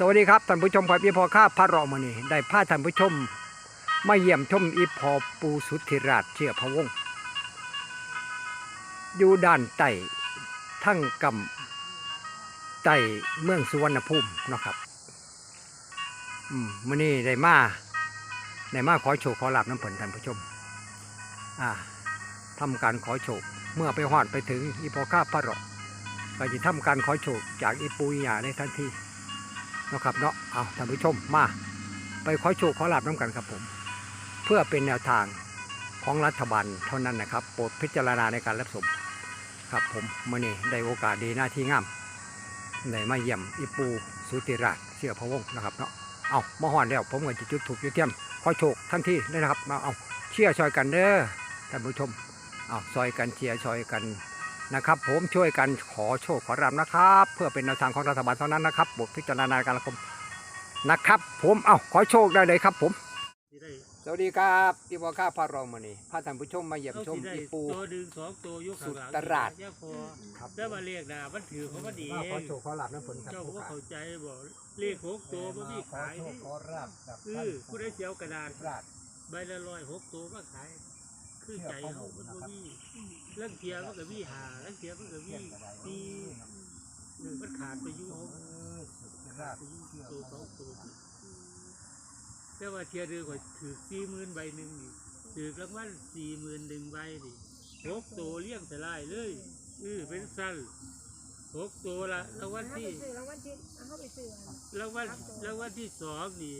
สวัสดีครับท่านผู้ชมพอพี่พอข้าพระรอมานี่ได้พาท่านผู้ชม มาเยี่ยมชมอีพอปูสุทธิราชเชื่อพระวงศ์อยู่ด้านใต้ทั้งกำใต้เมืองสุวรรณภูมิเนาะครับอืมมื่อนี้ได้มาได้มาขอโชคขอลาบน้ำผลท่านผู้ชม อ่าทำการขอโชคเมื่อไปหอดไปถึงอีพอข้าพระรอก็จะทำการขอโชคจากอีปูหยาในทันที นะครับเนาะเอาท่านผู้ชมมา ไปขอโชคขอลาบน้ำกันครับผม เพื่อเป็นแนวทางของรัฐบาลเท่านั้นนะครับ โปรดพิจารณาในการรับชมครับผมมื่อนี้ได้โอกาสดีหน้าที่งามได้มาเยี่ยมอีปูสุติราชเชื่อพระวงศ์นะครับเนาะเอามาหอนแล้วผมก็จะจุดถูกจุดเทียมขอโชคทันทีเลยนะครับมาเอาเชียร์ชอยกันเด้อท่านผู้ชมเอาซอยกันเชียร์ชอยกัน นะครับผมช่วยกันขอโชคขอรับนะครับ เพื่อเป็นแนวทางของรัฐบาลเท่านั้นนะครับบทพิจารณาการรับชมนะครับ ผมเอาขอโชคได้เลยครับผมสิได้สวัสดีครับอีบอข้าพระรองมานี่พาท่านผู้ชมมาเยี่ยมเอาชมสิได้อีปู ตัวดึงสองตัวอยกข้างหลังสุดตราดย่าพอครับแต่มาเรียกหนามันถือเขามาดีเอของโชคขอรับน้ำฝนครับเจ้าผู้ก็ขาเข้าใจบอกเลขหกตัวมันมีขายขอโชคนี่ขอรับกับเออผู้ได้เสียวกระดาษราชใบละร้อยหกตัวก็ขาย คือใจเขามันบ่มี เรื่องเทียมันก็มีหาเรื่องเทียมันก็มีมีหนึ่งมันขาดไปยู่เขาราชไปยู่ตัวสองตัวแต่ว่าเทียเดือก็ถือสี่หมื่นใบหนึ่งนี่ถือรางวัลสี่หมื่นหนึ่งใบนี่หกตัวเลี้ยงแต่ลายเลยเออเป็นสั้นหกตัวละรางวัลที่รางวัลที่เขาไปซื้อรางวัลรางวัลที่สองนี่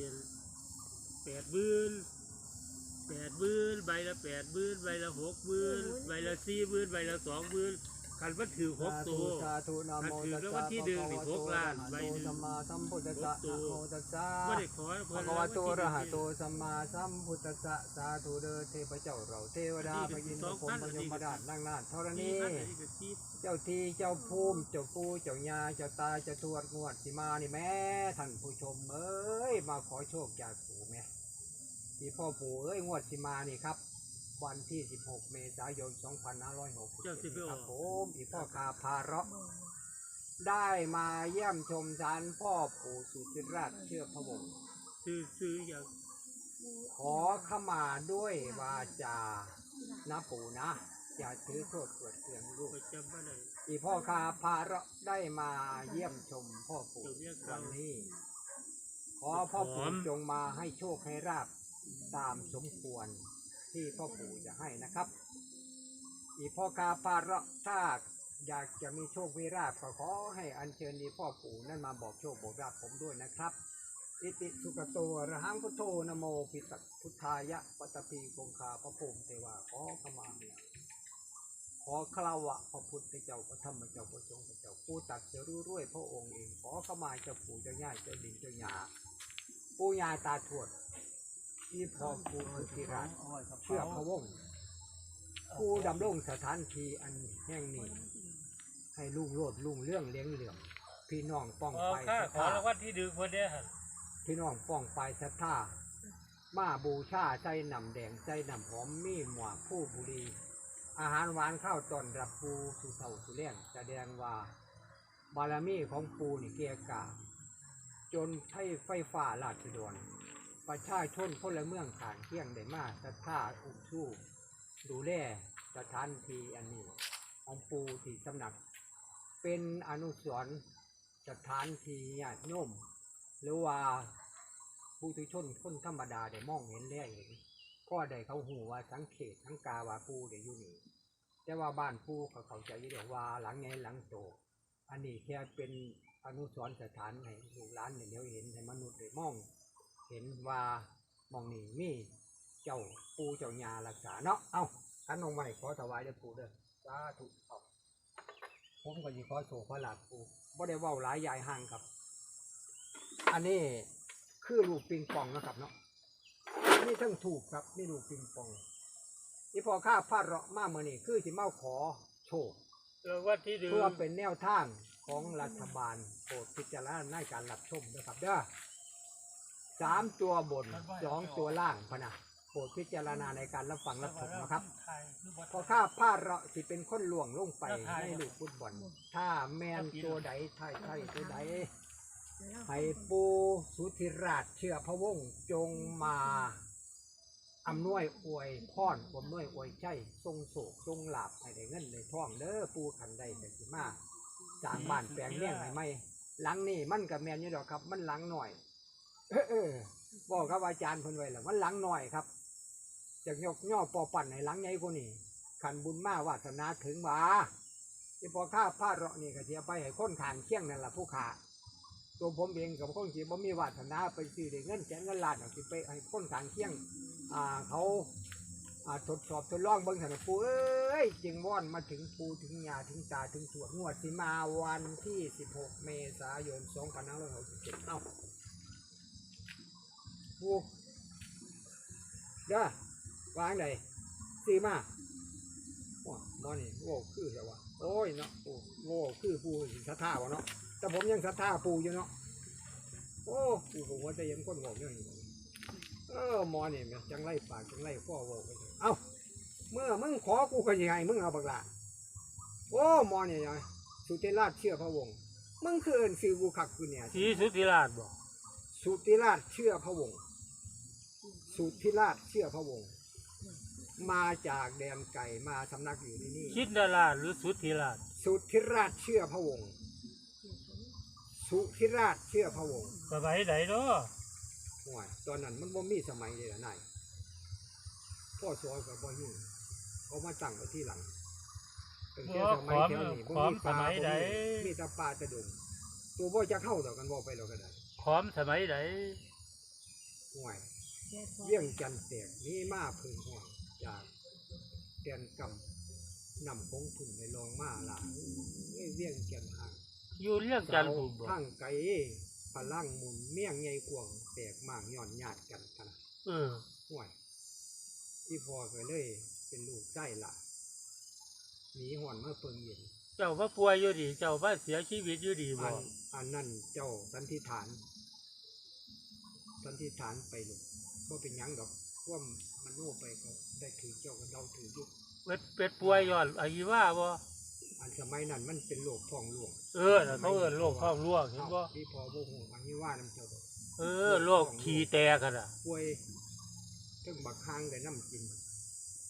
แปดหมื่น แปดหมื่นใบละแปดหมื่นใบละหกหมื่นใบละสี่หมื่นใบละสองหมื่นคันว่าถือหกตัวสาธุนะโมถือตัสแล้วสะวันที่หนึ่งนี่หกล้านใบหนึ่งสัมมาสัมพุทธัสสะหกตันะวโมตัสสะไม่ได้ขอภะเพิ่นคะวะโตอะระหะโตวันที่สัมมาสัมพุทธัสสะสาธุเด้อเทพเจ้าเราเทวดาพระอินทร์พระพรหมพระยมดาชนางนาถธรหนึ่ณีงอันนี้ก็ที่เจ้าทีเจ้าภูมิเจ้าปูเจ้ายาเจ้าตาเจ้าทวดงวดสิมานี่แม่ท่านผู้ชมเอ้ยมาขอโชคจากปู่แม่ ที่พ่อปู่เอ้ยงวดสิมานี่ครับ วันที่ 16 เมษายน 2560เจ้าสิไปอครักบผมอีพ่อคาพาเราะได้มาเยี่ยมชมศาลพ่อปู่สุจิราชเชื่อพระวงศ์ซื้อซื้ออย่างขอขมาด้วยวาจานะปู่นะอย่าถือโทษเกิดเกลื่อนลูก ประจำบ่ได้อีพ่อคาพาเราะได้มาเยี่ยมชมพ่อปู่วันนี้ ขอพ่อปู่จงมาให้โชคให้ราบ ตามสมควรที่พ่อปู่จะให้นะครับ อีพ่อคาพาระถ้าอยากจะมีโชคมีราบก็ขอให้อัญเชิญอีพ่อปู่นั่นมาบอกโชคบอกราบผมด้วยนะครับ อิติสุกโตระหังพุทโธนะโมปิตพุทธายะปัตตพีคงคาพระพรหมเทวาขอขมาเมียขอคาวะพระพุทธเจ้าพระธรรมเจ้าพระสงฆ์พระเจ้าผู้ตัดจะรู้ด้วยพระองค์เองขอขมาเจ้าปู่เจ้าย่าเจ้าดินเจ้าหยาปู่ย่าตาทวด ที่พ่อปู่สุธิราชเชื่อพระวงศ์ผู้ดำรงสถานที่อันแห่งนี้ ให้ลุงโลดลุงเรื่องเลี้ยงเหลื่อมพี่น้องป้องขอไปค่าศรัทขอธารางวัลที่ดึงคนเนี้ยหั่นพี่น้องป้องไปศรัทธามาบูชาใจนำแดงใจนำหอมมีหมวกผู้บุรี อาหารหวานข้าวตอนรับปูสุเสาสุเลี้ยงแสดงว่า บารมีของปูนี่เกียกาจนให้ไฟฟ้าลาดดวน ประชาชนพลเมืองขานเที่ยงได้มาศรัทธาอุชูดูแลสถานที่อันนี้ของปูที่สำนัก เป็นอนุสรณ์สถานที่ญาติโยมหรือว่าผู้ทุชนคนธรรมดาได้มองเห็นแล้เห็นก็ได้เขาหูว่าสังเขตทั้งกาวาปูได้อยู่นี่แต่ว่าบ้านปูเขาเขาใจอยู่เดียวว่าหลังไงหลังโต อันนี้แค่เป็นอนุสรณ์สถานให้ลูกหลานเนี่ยเดียวเห็นให้มนุษย์ได้มอง เห็นว่ามองนี่มีเจ้าปูเจ้าญารักษาเนาะเอ้าขันลงใหม่ขอถวายเด้อปูเด้อสาธุเอาผมก็ยิขอโชว์พระหลาดปูบ่ได้เว้าหลายยายห่างครับ อันนี้คือลูกปิงปองนะครับเนาะนี่ทั้งถูกครับนี่ลูกปิงปองที่พอข้าพาดเราะมาเมื่อนี่คือที่เมาขอโชค รางวัลที่ดึงเพื่อเป็นแนวทางของรัฐบาลโปรดพิจารณาในการรับชมนะครับเด้อ สามตัวบนสองตัวล่างพะนะโปรดพิจารณาในการรับฟังรับชมนะครับ พอข้าพาดเราะสิเป็นคนล่วงลงไปในลูกฟุตบอลถ้าแมนตัวใดไทยไทยตัวใดให้ปูสุธิราชเชื่อพระวงศ์จงมาอำนวยอวยพรอำนวยอวยใจทรงโศกทรงหลาบให้ได้เงินได้ทองเด้อปูขันได้แต่สิมาสร้างบ้านแปลงเลี้ยงให้ไหมหลังนี่มันกับแมนอยู่ดอกครับ มันหลังหน่อยเออเออ บอกครับอาจารย์เพิ่นไว้แล้วมันหลังหน่อยครับจากยกย่อปอปั่นให้หลังใหญ่กว่านี้ขันบุญมาวาสนาถึงว่าที่พอข้าพลาดเราะนี่ก็เสียไปให้คนขางเคียงนั่นแหละผู้ขาตัวผมเองกับคนที่บ่มีวาสนาไปซื้อได้เงินแสนเงินล้านเอาไปให้คนขางเคียงอ่าเขาอ่าทดสอบทดลองเบิ่งสนปูเอ้ยจึงว่อนมาถึงปูถึงยาถึงตาถึงสวนงวดสิมาวันที่ 16 เมษายน 2567เอ้า ปูเด้อวางไหนสีมาว้ามานี่โอ้คือแต่ว่าโอ้ยเนาะโอ้โง่คือปูศรัทธาวะเนาะแต่ผมยังศรัทธาปูอยู่เนาะโอ้ปูผมว่าจะยังคนบอกอย่างนี้เออหมอนี่แม่งจังไรปากจังไรข้อเว่าไปเถอะเอ้าเมื่อมึงขอกูก็ยังไงมึงเอาบักละโอ้หมอนี่ยังสุติราชเชื่อพระวงศ์มึงคือเอินซื้อกูขักกูเนี่ยสีสุทธิราชบอกสุติราชเชื่อพระวงศ์ สุธิราชเชื่อพระวงศ์มาจากแดนไก่มาสำนักอยู่ที่นี่ คิดดาราชหรือสุทธิราชสุธิราชเชื่อพระวงศ์สุธิราชเชื่อพระวงศ์สบายไหนเนาะห่วยตอนนั้นมันบ่มีสมัยเลยนะนายพ่อสอนกับบ่ยิ่งเขามาตั้งไว้ที่หลังตั้งแต่สมัยแถวนี้บ่มีป่าบ่มีมีแต่ป่าจะดงตัวบ่จะเข้าต่อกันบ่ไปเราก็ได้ ขอมสมัยไหนห่วย เลี้ยงจันทร์แตกนี่มาพึ่งห่วงจากแกนกำนำของทุนในรองมาล่ะเอ้ยเลี้ยงจันทร์ห่างอยู่เรื่องจันทร์ผูกบอกทางไกลพลังหมุนเมี่ยงใหญ่กวางแตกมากย่อนญาติกันกันเออห่วยที่พ่อก็เลย เป็นลูกไส้ละหนีห่อนเมื่อเปิงเย็นเจ้าว่าป่วยอยู่ดี เจ้าว่าเสียชีวิตอยู่ดีบอัอนกอันนั่นเจ้าสันทิฐานสันทิฐานไปลูก ว่าเป็นหยังดอกว่ามันโน่ไปก็ได้ถือเจ้าก็เดาถืออยู่เป็ดเป็ดป่วยย้อนอายุว่าบ่อันสมัยนั้นมันเป็นโรคท้องร่วงเออน่ะเขาเอิ้นโรคท้องร่วงเห็นบ่อ้าที่พอบ่ฮู้อันนี้ว่าน้ำเจ้าดอกเออโรคขี้แตกกันอะป่วยถึงบักคางได้น้ำกิน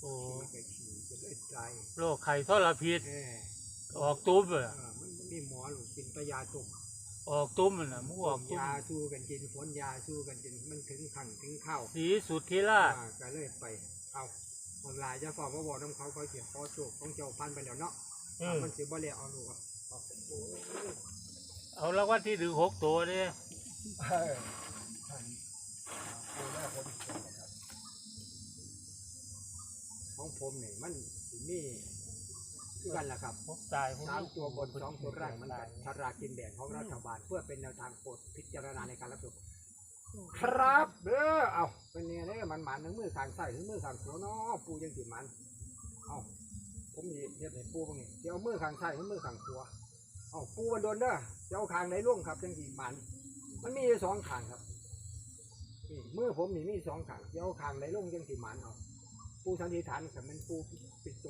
โอ้ขี่ก็ขี่ก็ได้ตายโรคไข้ทรพิษแหมออกตุ้มเออะอมันบ่มีหมอหรอกกินแตะยาตุก ออกตุ้มมันน่ะมึงออกตุ้มยาสู้กันกินฝนยาสู้กันกินมันถึงขังถึงเข้าสีสุทธิราชอ่าก็เลยไปเอาออนไลน์จะฝากว่าบอกน้ำเขาเขาเขียนขอโชคของเจ้าพันไปแล้วเนาะเออมันสิบ่เลยเอาลูกอะเอาไปโอ้ยเอารางวัลที่หนึ่งหกตัวเนี่ยเออท่านเอาแม่ผมเขียนนะครับของผมเนี่ยมันสิมี คือกันล่ะครับพบตายพบสามตัวบนสองตัวล่างมันกันชรากินแบ่งของรัฐบาลเพื่อเป็นแนวทางโปรดพิจารณาในการรับชมครับเด้อเอาเป็นเนี่ยเด้อมันหมันทั้งมือข้างซ้ายทั้งมือข้างขวาเนาะปูยังสิมันเอาผมนี่เฮ็ดให้ปูบางนี่เดี๋ยวเอามือข้างซ้ายทั้งมือข้างขวาเอาปูมันโดนเด้อเดี๋ยวเอาข้างไหนล่วงครับจังสิมัน มันมีอยู่สองข้างครับนี่มือผมนี่มีสองข้างเดี๋ยวเอาข้างไหนล่วงจังสิมันเอาปูสันนิษฐานกับมันปูเป็นตนเป็นโต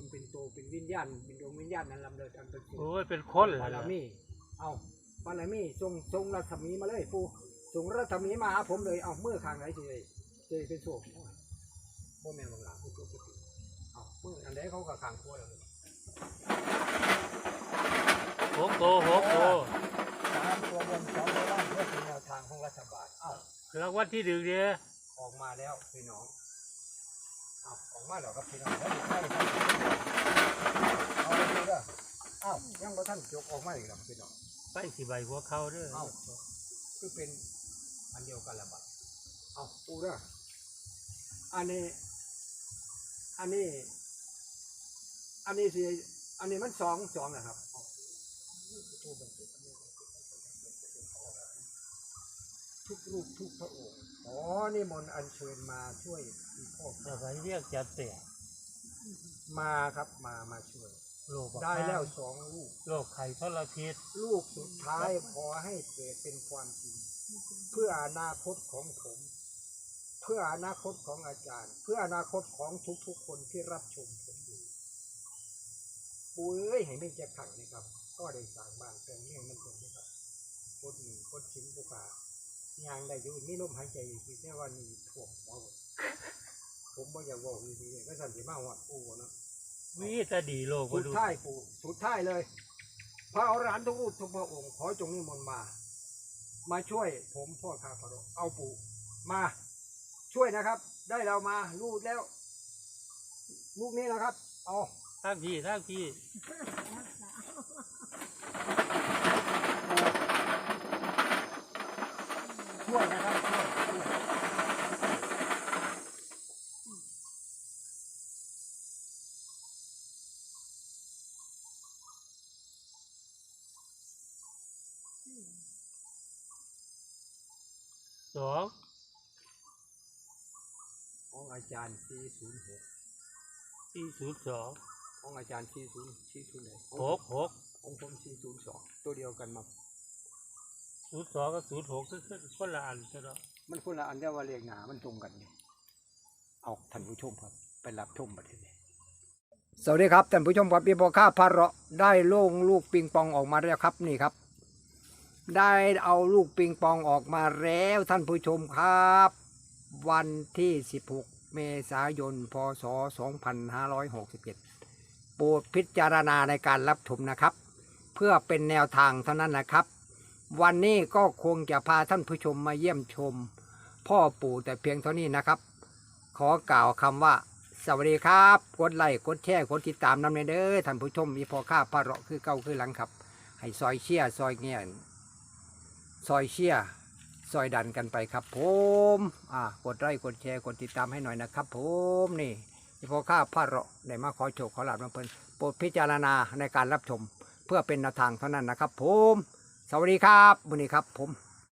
วเป็นวิญญาณเป็นดวงวิญญาณนั้นลำเดินอันเป็นโอ้ยเป็นคนเลบายรล่ะมีเอาบารมีทรงทรงรัศมีมาเลยปูทรงรัศมีมาหาผมเลยเอามือข้างไหนสิเลยจะเป็นโศกโอ้ยบ่แม่นบังลาผู้ตัวผู้ติเอามืออันใดเขาก็ข้างครัวแล้วหกตัวหกตัวสามตัวบนสองตัวล่างเพื่อเป็นแนวทางของรัฐบาลเอารางวัลที่หนึ่งเนี่ยออกมาแล้วพี่น้องเอาออกมาแล้วครับพี่น้องแล้วอยู่ใกล้ครับเอาเลยเด้อเอ้ายังบ่ท่านจกออกมาอีกแล้วพี่น้องไปสิใบหัวเขาเด้อเอ้าคือเป็นอันเดียวกันละบัดเอาปูเด้ออันนี้ อันนี้ อันนี้สิอันนี้มันสองสองนะครับเอา ทุกรูปทุกพระองค์อ๋อนี่มนต์อัญเชิญมาช่วยอีพ่อสบายเรียกจัดเตะมาครับมามาช่วย โรคได้แล้วสองลูก โรคไข้ทรพิษลูกสุดท้ายขอให้เกิดเป็นความจริง เพื่ออนาคตของผม เพื่ออนาคตของอาจารย์ เพื่ออนาคตของทุกๆคนที่รับชมผมอยู่ปุ้ยให้ไม่จะขังนะครับ ก็ได้สร้างบ้านแต่งเงี้ยมันเป็นนะครับโคตรหนึ่งโคตรชิ้นพวกกา ยางได้อยู่นี่ลมหายใจอยู่ที่แค่ว่านี่ถ่วงหัวผมผมบ่อยากบอกอยู่ดีเลยก็สั่นสิมาหัวปูเนาะวิแต่ดีโลกบ่สุดดูท้ายปูสุดท้ายเลย พระอรหันต์ทุกรูปทุกพระองค์ขอจงนิมนต์มา มาช่วยผมพ่อข้าพระองค์เอาปู่มาช่วยนะครับ ได้เรามาลูกแล้ว ลูกนี้นะครับ เอาทางพี่ทางพี่ ช่วยนะครับช่วยสองของอาจารย์ 406 สี่ศูนย์สองของอาจารย์ 40 40ไหนหกหกของผม402 ตัวเดียวกันมา ศูนย์สองกับศูนย์หกคือคือคนละอันใช่ไหมมันคนละอันเดียวว่าเรียกหนามันตรงกันนี่เอาท่านผู้ชมครับไปรับชมประเด็นนี้สวัสดีครับท่านผู้ชมครับพี่พอข้าพระเราะได้โล่งลูกปิงปองออกมาแล้วครับนี่ครับ ได้เอาลูกปิงปองออกมาแล้วท่านผู้ชมครับ วันที่ 16 เมษายน พศ 2567 โปรดพิจารณาในการรับชมนะครับ เพื่อเป็นแนวทางเท่านั้นนะครับ วันนี้ก็คงจะพาท่านผู้ชมมาเยี่ยมชม พ่อปู่แต่เพียงเท่านี้นะครับ ขอกล่าวคำว่า สวัสดีครับ กดไลค์กดแชร์กดติดตามนำในเด้อท่านผู้ชมมีพอค่าพระเราะคือเก้าคือหลังครับ ให้ซอยเชียร์ซอยเงียนซอยเชียร์ซอยดันกันไปครับผมอ่ากดไลค์กดแชร์กดติดตามให้หน่อยนะครับ ผมนี่มีพอค่าพระเราะได้มาขอโชคขอลาบน้ำเพลินโปรดพิจารณาในการรับชม เพื่อเป็นแนวทางเท่านั้นนะครับผม สวัสดีครับวันนี้ครับผม